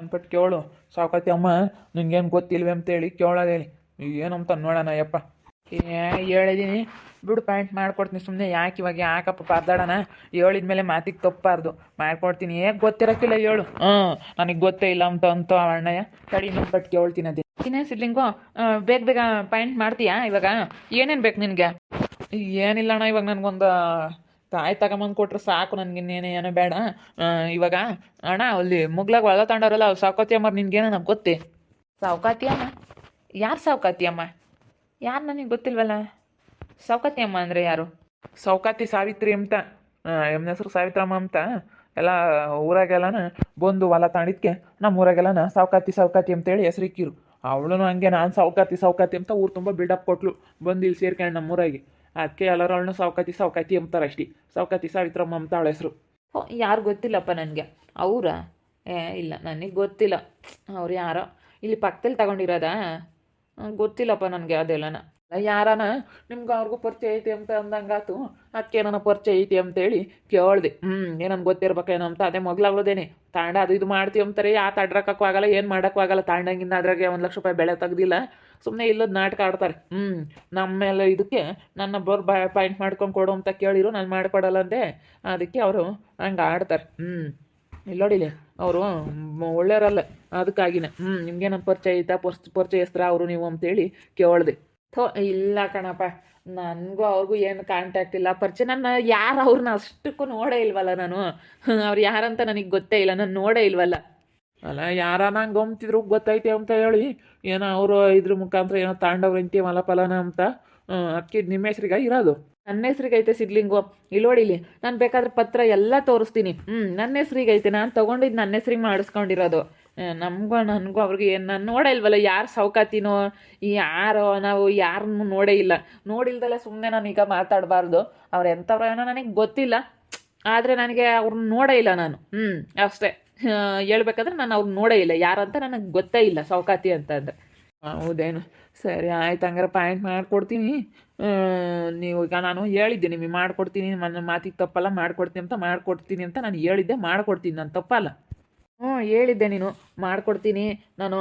ಅಂದ್ಬಿಟ್ಟು ಕೇಳು. ಸಾಕತಿ ಅಮ್ಮ, ನಿನ್ಗೇನು ಗೊತ್ತಿಲ್ವೇ ಅಂತೇಳಿ ಕೇಳೋದು ಹೇಳಿ ಅಂತ ನೋಡೋಣ ಯಪ್ಪ. ಏ, ಹೇಳಿದೀನಿ. ಬಿಡು ಪ್ಯಾಂಟ್ ಮಾಡ್ಕೊಡ್ತೀನಿ ಸುಮ್ಮನೆ ಯಾಕೆ ಇವಾಗ ಯಾಕಪ್ಪ ಪರ್ದಾಡೋಣ? ಹೇಳಿದ್ಮೇಲೆ ಮಾತಿಗೆ ತಪ್ಪಾರ್ದು. ಮಾಡ್ಕೊಡ್ತೀನಿ. ಏ, ಗೊತ್ತಿರೋಕ್ಕಿಲ್ಲ ಹೇಳು. ಹ್ಞೂ ನನಗೆ ಗೊತ್ತೇ ಇಲ್ಲ ಅಂತ ಅಂತ ಅಣ್ಣಯ್ಯ. ತಡಿ ಬಟ್ ಕೇಳ್ತೀನಿ ಅದೇ. ಇನ್ನೇ ಸಿಡ್ಲಿಂಗು ಬೇಗ ಬೇಗ ಪ್ಯಾಂಟ್ ಮಾಡ್ತೀಯಾ ಇವಾಗ? ಏನೇನು ಬೇಕು ನಿನಗೆ? ಏನಿಲ್ಲ ಅಣ್ಣ, ಇವಾಗ ನನಗೊಂದು ಕಾಯಿ ತಗೊಂಬಂದು ಕೊಟ್ರೆ ಸಾಕು ನನಗೆ ಇನ್ನೇನು ಏನೋ ಬೇಡ. ಇವಾಗ ಅಣ್ಣ ಅಲ್ಲಿ ಮುಗ್ಲಾಗ ಒಳ ತಗೊಂಡವ್ರಲ್ಲ ಅವ್ರು ಸಾಕೋತಿ ಅಮ್ಮ ನಿನ್ಗೇನೋ ನಮ್ಗೆ ಗೊತ್ತೇ. ಸಾವ್ಕಾತಿ ಅಮ್ಮ? ಯಾರು ಸಾವ್ಕಾತಿ ಅಮ್ಮ? ಯಾರು ನನಗೆ ಗೊತ್ತಿಲ್ವಲ್ಲ? ಸಾವ್ಕಾತಿ ಅಮ್ಮ ಅಂದರೆ ಯಾರು? ಸೌಕಾತಿ ಸಾವಿತ್ರಿ ಅಂತ ಎಮ್ನ ಹೆಸರು ಸಾವಿತ್ರಮ್ಮ ಅಂತ. ಎಲ್ಲ ಊರಾಗೆಲ್ಲನ ಬಂದು ಹೊಲ ತಾಂಡಿದ್ಕೆ ನಮ್ಮ ಊರಾಗೆಲ್ಲನ ಸಾವ್ಕಾತಿ ಸಾವ್ಕಾತಿ ಅಂತೇಳಿ ಹೆಸರಿಕ್ಕಿರು ಅವಳು ಹಂಗೆ ನಾನು ಸಾವ್ಕಾತಿ ಸಾವ್ಕಾತಿ ಅಂತ ಊರು ತುಂಬ ಬಿಲ್ಡಪ್ ಕೊಟ್ಲು. ಬಂದು ಇಲ್ಲಿ ಸೇರ್ಕೊಂಡು ನಮ್ಮ ಊರಾಗೆ. ಅದಕ್ಕೆ ಎಲ್ಲರೂ ಅವಳನ್ನ ಸಾವ್ಕಾತಿ ಸಾವ್ಕಾತಿ ಅಂತಾರೆ ಅಷ್ಟೇ. ಸಾವ್ಕಾತಿ ಸಾವಿತ್ರಮ್ಮ ಅಂತ ಅವಳ ಹೆಸರು. ಓ ಯಾರು ಗೊತ್ತಿಲ್ಲಪ್ಪ ನನಗೆ. ಅವರ? ಏ, ಇಲ್ಲ, ನನಗೆ ಗೊತ್ತಿಲ್ಲ. ಅವ್ರು ಯಾರೋ? ಇಲ್ಲಿ ಪಕ್ಕದಲ್ಲಿ ತಗೊಂಡಿರೋದಾ? ಗೊತ್ತಿಲ್ಲಪ್ಪ ನನಗೆ ಅದೆಲ್ಲನ. ಯಾರನ, ನಿಮ್ಗೆ ಅವ್ರಿಗೂ ಪರಿಚಯ ಐತಿ ಅಂತ ಅಂದಂಗಾತು ಅದಕ್ಕೆ ನನ್ನ ಪರಿಚಯ ಐತಿ ಅಂತೇಳಿ ಕೇಳ್ದೆ. ಹ್ಞೂ ಏನನ್ ಗೊತ್ತಿರ್ಬೇಕೇನೋ ಅಂತ. ಅದೇ ಮೊಗ್ಲಾಗ್ಲೋದೇನೆ ತಾಂಡ ಅದು ಇದು ಮಾಡ್ತೀವಿ ಅಂತಾರೆ ಯಾ ತಡ್ರಕ್ಕೂ ಆಗಲ್ಲ, ಏನು ಮಾಡೋಕ್ಕೂ ಆಗಲ್ಲ. ತಾಂಡಂಗಿಂದ ಅದ್ರಾಗೆ ಒಂದು ಲಕ್ಷ ರೂಪಾಯಿ ಬೆಳೆ ತೆಗ್ದಿಲ್ಲ. ಸುಮ್ಮನೆ ಇಲ್ಲದ ನಾಟಕ ಆಡ್ತಾರೆ. ಹ್ಞೂ ನಮ್ಮ ಮೇಲೆ ಇದಕ್ಕೆ ನನ್ನ ಬೋರ್ ಬಾ, ಪಾಯಿಂಟ್ ಮಾಡ್ಕೊಂಡು ಕೊಡು ಅಂತ ಕೇಳಿರು, ನಾನು ಮಾಡಿಕೊಡಲ್ಲ ಅಂದೆ. ಅದಕ್ಕೆ ಅವರು ಹಂಗೆ ಆಡ್ತಾರೆ. ಹ್ಞೂ ಇಲ್ಲಿ ನೋಡಿಲಿ ಅವರು ಒಳ್ಳೆಯವರಲ್ಲ. ಅದಕ್ಕಾಗಿನ ಹ್ಞೂ ನಿಮ್ಗೆ ನನ್ನ ಪರಿಚಯ ಐತಾ ಪರ್ಸ್ ಪರಿಚಯಸ್ತ್ರ ಅವರು ನೀವು ಅಂತೇಳಿ ಕೇಳ್ದೆ ಥೋ, ಇಲ್ಲ ಕಣಪ್ಪ. ನನಗೂ ಅವ್ರಿಗೂ ಏನು ಕಾಂಟ್ಯಾಕ್ಟ್ ಇಲ್ಲ. ಪರಿಚಯ ನನ್ನ ಯಾರು ಅವ್ರನ್ನ ಅಷ್ಟಕ್ಕೂ ನೋಡೇ ಇಲ್ವಲ್ಲ ನಾನು. ಅವ್ರು ಯಾರಂತ ನನಗೆ ಗೊತ್ತೇ ಇಲ್ಲ. ನಾನು ನೋಡೇ ಇಲ್ವಲ್ಲ. ಅಲ್ಲ, ಯಾರ ನಂಗೆ ಗಮ್ತಿದ್ರು ಗೊತ್ತೈತೆ ಅಂತ ಹೇಳಿ, ಏನೋ ಅವರು ಇದ್ರ ಮುಖಾಂತರ ಏನೋ ತಾಂಡವ್ರು ಇಂತಿ ಮಲಪಲನ ಅಂತ ಅಕ್ಕಿ ನಿಮ್ಮ ಹೆಸ್ರಿಗೆ ಇರೋದು. ನನ್ನ ಹೆಸ್ರಿಗೆ ಐತೆ ಸಿದ್ಲಿಂಗು ಇಲ್ಲಿ ನೋಡಿ ಇಲ್ಲಿ. ನಾನು ಬೇಕಾದ್ರೆ ಪತ್ರ ಎಲ್ಲ ತೋರಿಸ್ತೀನಿ. ಹ್ಞೂ ನನ್ನ ಹೆಸ್ರಿಗೆ ಐತೆ ನಾನು ತೊಗೊಂಡಿದ್ದು ನನ್ನ ಹೆಸ್ರಿಗೆ ಮಾಡಿಸ್ಕೊಂಡಿರೋದು. ನಮಗೂ, ನನಗೂ ಅವ್ರಿಗೆ ಏನು, ನಾನು ನೋಡೇ ಇಲ್ವಲ್ಲ ಯಾರು ಸೌಕಾತಿನೋ, ಯಾರೋ, ನಾವು ಯಾರನ್ನೂ ನೋಡೇ ಇಲ್ಲ. ನೋಡಿಲ್ದಲ್ಲ ಸುಮ್ಮನೆ ನಾನು ಈಗ ಮಾತಾಡಬಾರ್ದು. ಅವ್ರು ಎಂಥವ್ರು ಏನೋ ನನಗೆ ಗೊತ್ತಿಲ್ಲ. ಆದರೆ ನನಗೆ ಅವ್ರನ್ನ ನೋಡೇ ಇಲ್ಲ ನಾನು. ಹ್ಞೂ ಅಷ್ಟೇ. ಹೇಳ್ಬೇಕಾದ್ರೆ ನಾನು ಅವ್ರನ್ನ ನೋಡೇ ಇಲ್ಲ. ಯಾರಂತ ನನಗೆ ಗೊತ್ತೇ ಇಲ್ಲ ಸೌಕಾತಿ ಅಂತಂದ್ರೆ ಹೌದೇನು? ಸರಿ, ಆಯ್ತು. ಹಂಗಾರೆ ಪಾಯಿಂಟ್ ಮಾಡ್ಕೊಡ್ತೀನಿ. ನೀವು ಈಗ ನಾನು ಹೇಳಿದ್ದೆ, ನಿಮಗೆ ಮಾಡ್ಕೊಡ್ತೀನಿ. ನನ್ನ ಮಾತಿಗೆ ತಪ್ಪಲ್ಲ, ಮಾಡ್ಕೊಡ್ತೀನಿ ಅಂತ ಮಾಡ್ಕೊಡ್ತೀನಿ ಅಂತ ನಾನು ಹೇಳಿದ್ದೆ, ಮಾಡಿಕೊಡ್ತೀನಿ. ನಾನು ತಪ್ಪಲ್ಲ? ಹ್ಞೂ, ಹೇಳಿದ್ದೆ ನೀನು. ಮಾಡಿಕೊಡ್ತೀನಿ. ನಾನು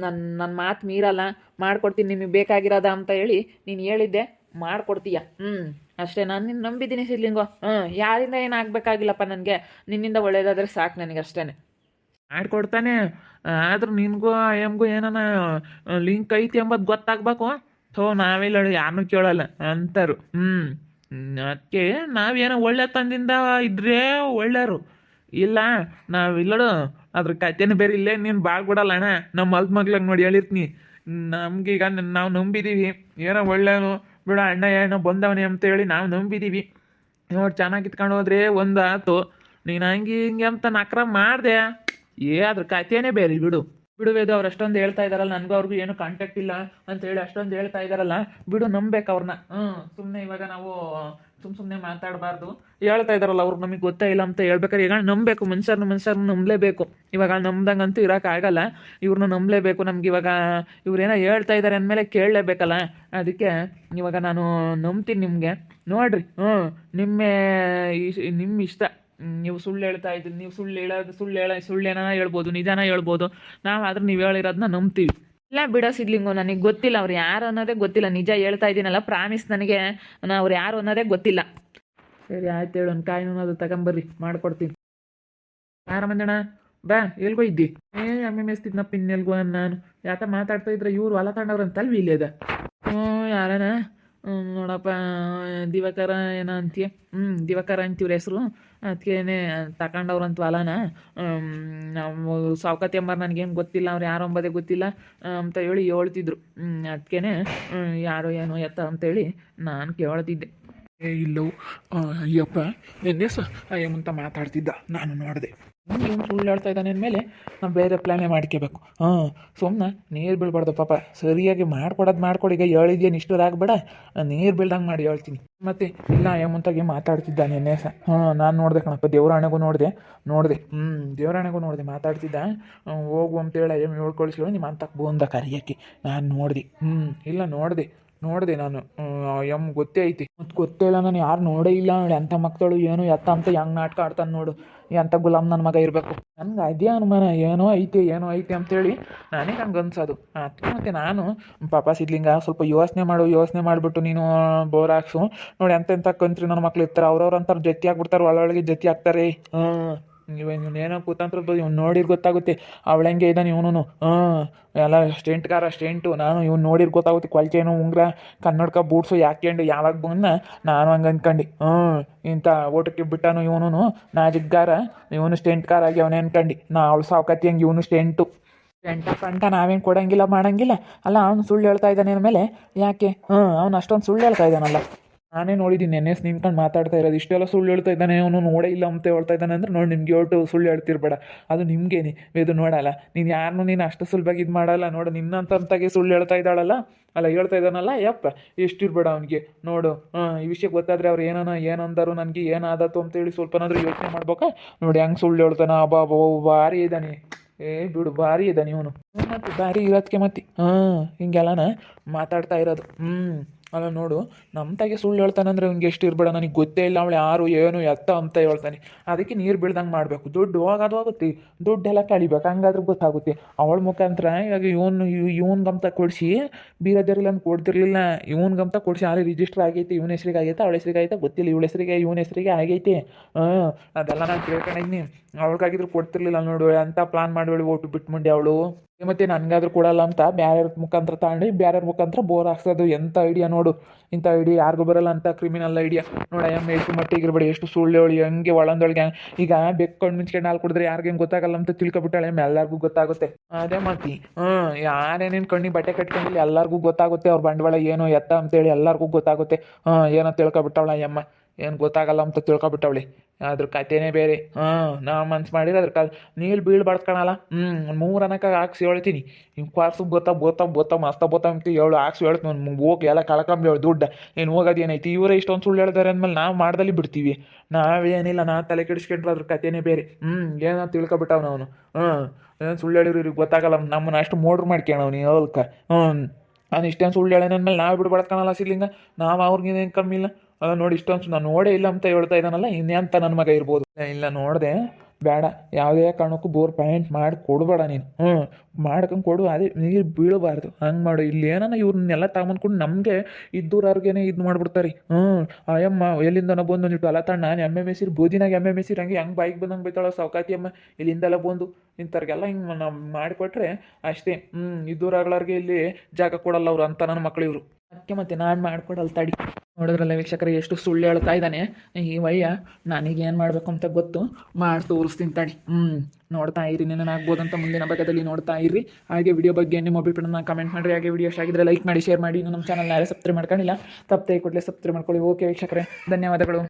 ನನ್ನ ನನ್ನ ಮಾತು ಮೀರಲ್ಲ. ಮಾಡ್ಕೊಡ್ತೀನಿ. ನಿಮಗೆ ಬೇಕಾಗಿರೋದ ಅಂತ ಹೇಳಿ ನೀನು ಹೇಳಿದ್ದೆ. ಮಾಡಿಕೊಡ್ತೀಯ? ಹ್ಞೂ. ಅಷ್ಟೇ. ನಾನು ನಿನ್ನ ನಂಬಿದ್ದೀನಿ ಸಿದ್ಲಿಂಗೋ ಹ್ಞೂ. ಯಾರಿಂದ ಏನು ಆಗಬೇಕಾಗಿಲ್ಲಪ್ಪ ನನಗೆ? ನಿನ್ನಿಂದ ಒಳ್ಳೆಯದಾದರೆ ಸಾಕು ನನಗೆ ಅಷ್ಟೇ ಮಾಡ್ಕೊಡ್ತಾನೆ. ಆದ್ರೂ ನಿನಗೂ ಎಮ್ಗೂ ಏನಾನ ಲಿಂಕ್ ಐತಿ ಎಂಬುದು ಗೊತ್ತಾಗ್ಬೇಕು? ಥೋ, ನಾವಿಲ್ಲ ಯಾರನ್ನೂ ಕೇಳಲ್ಲ ಅಂತಾರು. ಹ್ಞೂ ಅದಕ್ಕೆ ನಾವೇನೋ ಒಳ್ಳೆ ತಂದಿಂದ ಇದ್ರೆ ಒಳ್ಳೆಯರು ಇಲ್ಲ, ನಾವಿಲ್ಲಡು, ಅದ್ರ ಕತೆನೇ ಬೇರೆ ಇಲ್ಲೇ, ನೀನು ಭಾಳ ಬಿಡಲ್ಲ ಅಣ್ಣ. ನಮ್ಮ ಮಲ್ದ ಮಗ್ಳಂಗೆ ನೋಡಿ ಹೇಳಿರ್ತೀನಿ. ನಮ್ಗೀಗ ನಾವು ನಂಬಿದ್ದೀವಿ ಏನೋ ಒಳ್ಳೆಯವನು ಬಿಡ, ಅಣ್ಣ ಏನೋ ಬಂದವನೇ ಅಂತೇಳಿ ನಾವು ನಂಬಿದ್ದೀವಿ ನೋಡಿ, ಚೆನ್ನಾಗಿ ಇತ್ಕೊಂಡು ಹೋದ್ರೆ ಒಂದು ಆತು. ನೀನು ಹಂಗೆ ಹಿಂಗೆ ಅಂತ ನಕ್ರ ಮಾಡಿದೆ. ಏ ಅದ್ರ ಕಥೆನೇ ಬೇರೆ, ಬಿಡು. ಬಿಡು ವೇದ, ಅವ್ರು ಅಷ್ಟೊಂದು ಹೇಳ್ತಾ ಇದಾರಲ್ಲ, ನನಗೂ ಅವ್ರಿಗೂ ಏನು ಕಾಂಟ್ಯಾಕ್ಟ್ ಇಲ್ಲ ಅಂತೇಳಿ ಅಷ್ಟೊಂದು ಹೇಳ್ತಾ ಇದಾರಲ್ಲ, ಬಿಡು ನಂಬೇಕು ಅವ್ರನ್ನ ಹ್ಞೂ ಸುಮ್ಮನೆ ಇವಾಗ ನಾವು ಸುಮ್ಮ ಸುಮ್ಮನೆ ಮಾತಾಡಬಾರ್ದು. ಹೇಳ್ತಾ ಇದಾರಲ್ಲ, ಅವ್ರು ನಮಗೆ ಗೊತ್ತೇ ಇಲ್ಲ ಅಂತ ಹೇಳ್ಬೇಕಾರೆ ಈಗ ನಂಬಬೇಕು ಮನುಷ್ಯರನ್ನ ಮನುಷ್ಯರನ್ನ ನಂಬಲೇಬೇಕು. ಇವಾಗ ನಂಬ್ದಂಗಂತೂ ಇರೋಕ್ಕಾಗಲ್ಲ ಇವ್ರನ್ನ ನಂಬಲೇಬೇಕು, ನಮ್ಗೆ ಇವಾಗ ಇವ್ರೇನೋ ಹೇಳ್ತಾ ಇದ್ದಾರೆ ಅಂದಮೇಲೆ ಕೇಳಲೇಬೇಕಲ್ಲ. ಅದಕ್ಕೆ ಇವಾಗ ನಾನು ನಂಬ್ತೀನಿ ನಿಮಗೆ. ನೋಡ್ರಿ ಹ್ಞೂ ನಿಮ್ಮ ನಿಮ್ಮ ಇಷ್ಟ. ನೀವು ಸುಳ್ಳು ಹೇಳ್ತಾ ಇದ್ದೀರಿ, ನೀವು ಸುಳ್ಳು ಹೇಳೋದು, ಸುಳ್ಳು ಹೇಳ ಸುಳ್ಳೇನ ಹೇಳ್ಬೋದು, ನಿಜಾನ ಹೇಳ್ಬೋದು. ನಾವು ಆದ್ರೆ ನೀವು ಹೇಳಿರೋದನ್ನ ನಂಬ್ತೀವಿ. ಇಲ್ಲ ಬಿಡ ಸಿದ್ಲಿಂಗು, ನನಗೆ ಗೊತ್ತಿಲ್ಲ, ಅವ್ರು ಯಾರು ಅನ್ನೋದೇ ಗೊತ್ತಿಲ್ಲ. ನಿಜ ಹೇಳ್ತಾ ಇದ್ದೀನಲ್ಲ, ಪ್ರಾಮಿಸ್ ನನಗೆ ಅವ್ರು ಯಾರು ಅನ್ನೋದೇ ಗೊತ್ತಿಲ್ಲ. ಸರಿ, ಆಯ್ತು ಹೇಳು, ಒಂದು ಕಾಯಿ ಅನ್ನೋದು ತಗೊಂಬರ್ರಿ, ಮಾಡ್ಕೊಡ್ತೀನಿ. ಯಾರ ಮಂಜಣ್ಣ ಬಾ, ಎಲ್ಗೋ ಇದ್ದಿ? ಏ, ಅಮ್ಮೆ ಮೇಸ್ತಿದ್ನಪ್ಪ ಇನ್ನೆಲ್ಗೋ ನಾನು. ಯಾಕ ಮಾತಾಡ್ತಾ ಇದ್ರೆ ಇವ್ರು ಹೊಲ ತಗೊಂಡವ್ರು ಅಂತಲ್ವಿ ಇಲ್ಲಿ ಅದ ಹ್ಞೂ ಯಾರನ? ನೋಡಪ್ಪ, ದಿವಾಕರ ಏನ ಅಂತೀಯ? ಹ್ಞೂ ದಿವಾಕರ ಅಂತೀವ್ರ ಹೆಸರು. ಅದಕ್ಕೇನೆ ತಗೊಂಡವ್ರು ಅಂತ ನಾವು ಸಾವ್ಕತ್ ಎಂಬಾರು ನನಗೇನು ಗೊತ್ತಿಲ್ಲ, ಅವ್ರು ಯಾರು ಅಂಬೋದೇ ಗೊತ್ತಿಲ್ಲ, ಅಂತ ಹೇಳಿ ಹೇಳ್ತಿದ್ರು. ಅದಕ್ಕೇನೆ ಯಾರು ಏನು ಎತ್ತ ಅಂತೇಳಿ ನಾನು ಕೇಳ್ತಿದ್ದೆ. ಏ ಇಲ್ಲವು ಅಯ್ಯಪ್ಪ, ನಿನ್ನೆ ಅಯ್ಯಮ್ಮಂತ ಮಾತಾಡ್ತಿದ್ದ, ನಾನು ನೋಡಿದೆ. ಸುಳ್ಳು ಹೇಳ್ತಾ ಇದ್ದಾನೆ ಅಂದಮೇಲೆ ನಾವು ಬೇರೆ ಪ್ಲ್ಯಾನೇ ಮಾಡ್ಕೋಬೇಕು. ಹಾಂ ಸುಮ್ಮನೆ ನೀರು ಬೀಳ್ಬಾರ್ದು ಪಾಪ. ಸರಿಯಾಗಿ ಮಾಡ್ಕೊಡೋದು ಮಾಡ್ಕೊಡಿ. ಈಗ ಹೇಳಿದ್ಯೇನು ಇಷ್ಟರಾಗಬೇಡ ನೀರು ಬೀಳ್ದಂಗೆ ಮಾಡಿ ಹೇಳ್ತೀನಿ. ಮತ್ತೆ ಇಲ್ಲ ಏಮಂತಾಗಿ ಮಾತಾಡ್ತಿದ್ದ ನಿನ್ನೆ ಸ. ಹಾಂ, ನಾನು ನೋಡಿದೆ ಕಣಪ್ಪ, ದೇವರಾಣೆಗೂ ನೋಡಿದೆ. ನೋಡಿದೆ. ಹ್ಞೂ ದೇವರಾಣೆಗೂ ನೋಡಿದೆ, ಮಾತಾಡ್ತಿದ್ದ. ಹೋಗು ಅಂತೇಳಿ ಅಯ್ಯಮ್ಮ ಹೇಳ್ಕೊಳ್ಸಿ ಹೇಳಿ ನಿಮ್ಮ ಅಂತಕ್ಕೆ ಬಂದ ಕರಿಯಕ್ಕೆ. ನಾನು ನೋಡಿದೆ. ಹ್ಞೂ ಇಲ್ಲ, ನೋಡಿದೆ. ನೋಡಿದೆ ನಾನು. ಎಂ ಗೊತ್ತೇ ಐತಿ. ಮತ್ತು ಗೊತ್ತೇ ಇಲ್ಲ ನಾನು ಯಾರು ನೋಡೇ ಇಲ್ಲ ನೋಡಿ. ಎಂಥ ಮಕ್ಕಳು ಏನು ಎತ್ತ ಅಂತ ಹೆಂಗೆ ನಾಟಕ ಆಡ್ತಾನೆ ನೋಡು. ಎಂಥ ಗುಲಾಮ್ ನನ್ನ ಮಗ ಇರಬೇಕು. ನನಗೆ ಅದೇ ಅನುಮಾನ ಏನೋ ಐತೆ ಏನೋ ಐತೆ ಅಂತೇಳಿ ನನಗೆ ಹಂಗೆ ಅನ್ಸೋದು. ಅದಕ್ಕೆ ಮತ್ತೆ ನಾನು ಪಾಪ ಸಿದ್ಲಿಂಗ ಸ್ವಲ್ಪ ಯೋಚನೆ ಮಾಡು, ಯೋಚನೆ ಮಾಡಿಬಿಟ್ಟು ನೀನು ಬೋರ್ ಹಾಕ್ಸು. ನೋಡಿ ಎಂತೆಂಥ ಕಂತ್ರಿ ನನ್ನ ಮಕ್ಳು ಇರ್ತಾರೆ. ಅವ್ರವ್ರಂತಾರೆ ಜೊತೆ ಆಗ್ಬಿಡ್ತಾರೆ ಒಳೊಳಗೆ ಜೊತೆ ಆಗ್ತಾರೆ. ಹಾಂ ಇವ ಏನೋ ಕೂತಂತ್ರ ಇವ್ನು ನೋಡಿರ್ ಗೊತ್ತಾಗುತ್ತೆ. ಅವಳಂಗೆ ಇದ್ದಾನೆ ಇವನು ಹಾಂ, ಎಲ್ಲ ಸ್ಟೆಂಟ್ಗಾರ, ಸ್ಟೆಂಟು. ನಾನು ಇವ್ನು ನೋಡಿರ್ ಗೊತ್ತಾಗುತ್ತೆ. ಕೊಲ್ಚೇನು ಉಂಗ್ರ. ಕನ್ನಡಕ ಬೂಟ್ಸು ಯಾಕೆಂಡು ಯಾವಾಗ ಬಂದ ನಾನು ಹಂಗೆ ಅಂದ್ಕಂಡು ಹ್ಞೂ ಇಂಥ ಓಟಕ್ಕೆ ಬಿಟ್ಟಾನು ಇವನು ನಾ ಜಿಗ್ಗಾರ ಇವನು ಸ್ಟೆಂಟ್ಗಾರ ಆಗಿ ಅವನೇ ಅನ್ಕಂಡು. ನಾ ಅವಳು ಸಾವುಕತಿ ಹಂಗೆ ಇವನು ಸ್ಟೆಂಟು. ಸ್ಟೆಂಟ ಪಂಟ ನಾವೇನು ಕೊಡಂಗಿಲ್ಲ, ಮಾಡಂಗಿಲ್ಲ. ಅಲ್ಲ, ಅವನು ಸುಳ್ಳು ಹೇಳ್ತಾ ಇದ್ದಾನೆ ಮೇಲೆ ಯಾಕೆ? ಹ್ಞೂ ಅವ್ನು ಅಷ್ಟೊಂದು ಸುಳ್ಳು ಹೇಳ್ತಾ ಇದ್ದಾನಲ್ಲ. ನಾನೇ ನೋಡಿದ್ದೀನಿ, ನೆನ್ನೆ ನಿಂತ್ಕೊಂಡು ಮಾತಾಡ್ತಾ ಇರೋದು. ಇಷ್ಟೆಲ್ಲ ಸುಳ್ಳು ಹೇಳ್ತಾ ಇದ್ದಾನೆ, ಅವನು ನೋಡೇ ಇಲ್ಲ ಅಂತ ಹೇಳ್ತಾ ಇದ್ದಾನೆ ಅಂದ್ರೆ ನೋಡಿ ನಿಮ್ಗೆ ಒಟ್ಟು ಸುಳ್ಳು ಹೇಳ್ತಿರ್ಬೇಡ. ಅದು ನಿಮ್ಗೇನಿ. ಇದು ನೋಡಲ್ಲ. ನೀನು ಯಾರನ್ನೂ ನೀನು ಅಷ್ಟು ಸುಲಭವಾಗಿ ಇದು ಮಾಡಲ್ಲ. ನೋಡು, ನಿನ್ನಂತಂತಾಗೆ ಸುಳ್ಳು ಹೇಳ್ತಾ ಇದ್ದಾಳಲ್ಲ? ಅಲ್ಲ, ಹೇಳ್ತಾ ಇದ್ದಾನಲ್ಲ? ಯಪ್ಪ, ಎಷ್ಟಿರ್ಬೇಡ ಅವನಿಗೆ. ನೋಡು ಈ ವಿಷಯ ಗೊತ್ತಾದ್ರೆ ಅವ್ರು ಏನಾನ, ಏನಂದರು ನನಗೆ ಏನಾದತ್ತು ಅಂತೇಳಿ ಸ್ವಲ್ಪನಾದ್ರೂ ಯೋಚನೆ ಮಾಡ್ಬೇಕಾ? ನೋಡಿ ಹೆಂಗೆ ಸುಳ್ಳು ಹೇಳ್ತಾನೆ. ಅಬ್ಬಾ ಭಾರಿ ಇದ್ದಾನೆ. ಏ, ಬಿಡು, ಭಾರಿ ಇದ್ದಾನೆ ಇವನು. ಮತ್ತೆ ಭಾರಿ ಇರೋದಕ್ಕೆ ಮತ್ತೆ. ಹಾಂ, ಹಿಂಗೆಲ್ಲನ ಮಾತಾಡ್ತಾ ಇರೋದು. ಹ್ಞೂ ಅಲ್ಲ ನೋಡು ನಮ್ಮ ತಾಗೆ ಸುಳ್ಳು ಹೇಳ್ತಾನಂದ್ರೆ ಅವ್ನಿಗೆ ಎಷ್ಟು ಇರಬೇಡ, ನನಗೆ ಗೊತ್ತೇ ಇಲ್ಲ, ಅವಳು ಯಾರು, ಏನು, ಎತ್ತ ಅಂತ ಹೇಳ್ತಾನೆ. ಅದಕ್ಕೆ ನೀರು ಬೀಳ್ದಂಗೆ ಮಾಡಬೇಕು. ದುಡ್ಡು ಹೋಗೋದು ಹೋಗುತ್ತೆ ದುಡ್ಡೆಲ್ಲ ಕಳಿಬೇಕು, ಹಂಗಾದ್ರೂ ಗೊತ್ತಾಗುತ್ತೆ. ಅವಳ ಮುಖಾಂತರ ಇವಾಗ ಇವನು ಇವನ್ಗಂತ ಕೊಡಿಸಿ, ಬೀರದಿರಲಿಲ್ಲ ಅಂತ ಕೊಡ್ತಿರ್ಲಿಲ್ಲ ಇವನ್ಗಂತ ಕೊಡಿಸಿ ಅಲ್ಲಿ ರಿಜಿಸ್ಟರ್ ಆಗೈತೆ, ಇವನ ಹೆಸ್ರಿಗೆ ಆಗೈತೆ, ಅವಳ ಹೆಸ್ರಿಗೆ ಆಯ್ತಾ ಗೊತ್ತಿಲ್ಲ, ಇವಳ ಹೆಸ್ರಿಗೆ, ಇವನ ಹೆಸ್ರಿಗೆ ಆಗೈತೆ. ಹಾಂ, ಅದೆಲ್ಲ ನಾನು ತಿಳ್ಕೊಂಡಿದ್ದೀನಿ ಅವಳಿಗಾಗಿದ್ರು ಕೊಡ್ತಿರ್ಲಿಲ್ಲ ನೋಡು ಅಂತ ಪ್ಲಾನ್ ಮಾಡಿ ಓಟು ಬಿಟ್ಮುಂಡೆ ಅವಳು. ಮತ್ತೆ ನನಗಾದ್ರೂ ಕೊಡಲ್ಲ ಅಂತ ಬ್ಯಾರ್ಯಾರ ಮುಖಾಂತರ ತಗೊಂಡು ಬ್ಯಾರ್ಯಾರ ಮುಖಾಂತರ ಬೋರ್ ಹಾಕ್ಸೋದು. ಎಂಥ ಐಡಿಯಾ ನೋಡು. ಇಂಥ ಐಡಿಯಾ ಯಾರಿಗೂ ಬರಲ್ಲ ಅಂತ ಕ್ರಿಮಿನಲ್ ಐಡಿಯಾ ನೋಡಿ ಅಯ್ಯಮ್ಮ ಎಷ್ಟು ಮಟ್ಟಿಗೆ ಇರ್ಬೇಡಿ ಎಷ್ಟು ಸುಳ್ಳು ಹೇಳಿ, ಹಂಗೆ ಒಳಂದೊಳಗೆ ಈಗ ಬೆಕ್ಕೊಂಡು ಮಿಂಚ್ಕೊಂಡು ಹಾಲು ಕುಡಿದ್ರೆ ಯಾರಿಗೇನು ಗೊತ್ತಾಗಲ್ಲ ಅಂತ ತಿಳ್ಕೊಬಿಟ್ಟಾಳೆ. ಎಂ ಎಲ್ಲರಿಗೂ ಗೊತ್ತಾಗುತ್ತೆ. ಅದೇ ಮತ್ತಿ ಹ್ಞೂ ಯಾರೇನೇನು ಕಣ್ಣಿಗೆ ಬಟ್ಟೆ ಕಟ್ಕೊಂಡಿಲ್ಲ, ಎಲ್ಲರಿಗೂ ಗೊತ್ತಾಗುತ್ತೆ. ಅವ್ರ ಬಂಡವಾಳ ಏನು ಎತ್ತ ಅಂತೇಳಿ ಎಲ್ಲರಿಗೂ ಗೊತ್ತಾಗುತ್ತೆ. ಹಾಂ ಏನೋ ತಿಳ್ಕೊಬಿಟ್ಟವಳ ಅಯ್ಯಮ್ಮ. ಏನು ಗೊತ್ತಾಗಲ್ಲ ಅಂತ ತಿಳ್ಕೊಬಿಟ್ಟವಳಿ. ಅದ್ರ ಕಥೆನೇ ಬೇರೆ. ಹಾಂ, ನಾ ಮನ್ಸು ಮಾಡಿದ್ರೆ ಅದ್ರ ಕ ನೀರು ಬೀಳ್ ಬಡ್ಕೊಳಲ್ಲ ಹ್ಞೂ ಮೂರು ಅನ್ನಕ್ಕೆ ಹಾಕ್ಸಿ ಹೇಳ್ತೀನಿ. ಹಿಂಗೆ ಕ್ವಾರ್ಸು ಗೊತ್ತಾ ಬೋತ ಬೋತ ಮಸ್ತ ಬೋತ ಅಂತ ಹೇಳು, ಹಾಕ್ಸಿ ಹೇಳ್ತೀನಿ. ಹೋಗಿ ಎಲ್ಲ ಕಳ್ಕೊಂಬಿ ಹೇಳು, ದುಡ್ಡು. ಏನು ಹೋಗೋದು ಏನೈತಿ ಇವರೇ ಇಷ್ಟೊಂದು ಸುಳ್ಳು ಹೇಳ್ತಾರೆ ಅಂದಮೇಲೆ ನಾವು ಮಾಡ್ದಲ್ಲಿ ಬಿಡ್ತೀವಿ. ನಾವೇನಿಲ್ಲ, ನಾ ತಲೆ ಕೆಡಿಸ್ಕೊಂಡ್ರೆ ಅದ್ರ ಕಥೆನೇ ಬೇರೆ. ಹ್ಞೂ ಏನೋ ತಿಳ್ಕೊಬಿಟ್ಟವ್ ಅವನು. ಹ್ಞೂ ಏನು ಸುಳ್ಳು ಹೇಳಿದ್ರು ಇವ್ರಿಗೆ ಗೊತ್ತಾಗಲ್ಲ. ನಮ್ಮನ್ನ ಅಷ್ಟು ಮೋಡ್ರ್ ಅವ್ನ ಅವ್ಕೆ ಹ್ಞೂ ನಾನು ಇಷ್ಟೇನು ಸುಳ್ಳು ಹೇಳೇನ ಅಂದಮೇಲೆ ನಾವು ಬಿಡ್ಬಾರ್ದು ಸಿಲಿಂಗ ನಾವು ಏನು ಕಮ್ಮಿ ಇಲ್ಲ? ಅಲ್ಲ ನೋಡಿ ಇಷ್ಟೊಂದು ನಾನು ನೋಡೇ ಇಲ್ಲ ಅಂತ ಹೇಳ್ತಾ ಇದ್ದಾನಲ್ಲ ಇನ್ನೆಂತ ನನ್ನ ಮಗ ಇರ್ಬೋದು? ಇಲ್ಲ, ನೋಡಿದೆ. ಬೇಡ ಯಾವುದೇ ಕಾರಣಕ್ಕೂ ಬೋರ್ ಪಾಯಿಂಟ್ ಮಾಡಿ ಕೊಡಬೇಡ ನೀನು. ಹ್ಞೂ ಮಾಡ್ಕೊಂಡು ಕೊಡು ಅದೇ ನೀರು ಬೀಳಬಾರ್ದು. ಹಂಗೆ ಮಾಡು. ಇಲ್ಲಿ ಏನಾನ ಇವ್ರನ್ನೆಲ್ಲ ತಗೊಂಡ್ಕೊಂಡು ನಮಗೆ ಇದ್ದೂರವ್ರಿಗೇನೆ ಇದು ಮಾಡ್ಬಿಡ್ತಾರೆ. ಹ್ಞೂ ಅಯ್ಯಮ್ಮ ಎಲ್ಲಿಂದನೋ ಬಂದು ಒಂದಿಟ್ಟು ಅಲ್ಲ ತಣ್ಣ ನಾನು ಎಮ್ಮೆ ಮೇಸಿರಿ ಬೂದಿನಾಗ ಎಮ್ಮೆ ಮೇಸಿರಿ ಹಂಗೆ ಹೆಂಗೆ ಬೈಕ್ ಬಂದಂಗೆ ಬೈತಾಳ ಸೌಕಾತಿ ಅಮ್ಮ. ಇಲ್ಲಿಂದೆಲ್ಲ ಬಂದು ಇಂಥವ್ರಿಗೆಲ್ಲ ಹಿಂಗೆ ನಾವು ಮಾಡಿಕೊಟ್ರೆ ಅಷ್ಟೇ. ಹ್ಞೂ ಇದ್ದೂರಾಗ್ಲಾರ್ಗೆ ಇಲ್ಲಿ ಜಾಗ ಕೊಡಲ್ಲ ಅವರು ಅಂತ ನನ್ನ ಮಕ್ಳು ಇವರು. ಅದಕ್ಕೆ ಮತ್ತೆ ನಾನು ಮಾಡ್ಕೊಡಲ್ಲ ತಡಿ. ನೋಡಿದ್ರಲ್ಲ ವೀಕ್ಷಕರಿಗೆ ಎಷ್ಟು ಸುಳ್ಳು ಹೇಳ್ತಾ ಇದ್ದಾನೆ. ಈ ವಯ್ಯ ಏನು ಮಾಡಬೇಕು ಅಂತ ಗೊತ್ತು. ಮಾಡಿ ತೋರಿಸ್ತೀನಿ ತಡಿ. ಹ್ಞೂ ನೋಡ್ತಾ ಇರಿ ಆಗ್ಬೋದಂತ ಮುಂದಿನ ಭಾಗದಲ್ಲಿ ನೋಡ್ತಾ ಇರಿ. ಹಾಗೆ ವಿಡಿಯೋ ಬಗ್ಗೆ ನಿಮ್ಮ ಅಭಿಪ್ರಾಯನ ಕಮೆಂಟ್ ಮಾಡಿರಿ. ಹಾಗೆ ವಿಡಿಯೋ ಆಗಿದ್ರೆ ಲೈಕ್ ಮಾಡಿ ಶೇರ್ ಮಾಡಿ. ಇನ್ನು ನಮ್ಮ ಚಾನಲ್ ಯಾರೇ ಸಬ್ಸ್ಕ್ರೈಬ್ ಮಾಡ್ಕೊಂಡಿಲ್ಲ, ತಪ್ಪದೆ ಕೂಡಲೇ ಸಬ್ಸ್ಕ್ರೈಬ್ ಮಾಡ್ಕೊಳ್ಳಿ. ಓಕೆ ವೀಕ್ಷಕರೇ, ಧನ್ಯವಾದಗಳು.